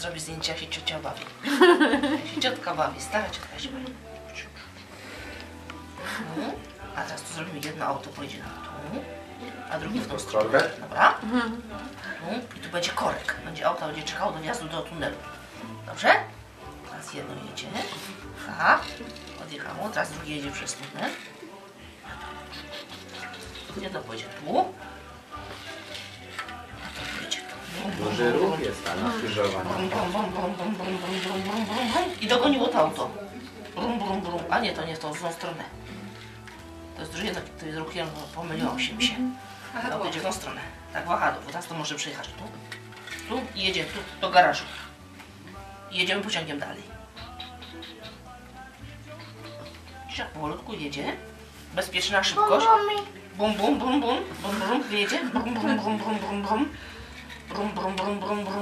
zrobię zdjęcia, się ciocia bawi. Się ciotka bawi, stara ciotka się bawi. A teraz tu zrobimy jedno auto, pojedzie na tu, a drugie w tą stronę. Dobra? Tu. I tu będzie korek. Będzie auto, będzie czekało do wjazdu do tunelu. Dobrze? Teraz jedno jedzie. Tak. Odjechało. Teraz drugie jedzie przez tunel. Jedno pojedzie tu. Brum, brum, brum, brum, brum. I dogoniło to auto. Brum, brum, brum. A nie, to nie w tą złą stronę. To jest drugie, to jest ruch, pomyliłam się mi się. To będzie w tą stronę. Tak, wahadło. Teraz to może przejechać tu. Tu i jedzie tu, do garażu. I jedziemy pociągiem dalej. Jak powolutku jedzie. Bezpieczna szybkość. Bum, bum, bum, bum, bum, bum, jedzie. Brum, brum, brum, brum, brum, brum. Brumm, brumm, brumm, brumm, brumm.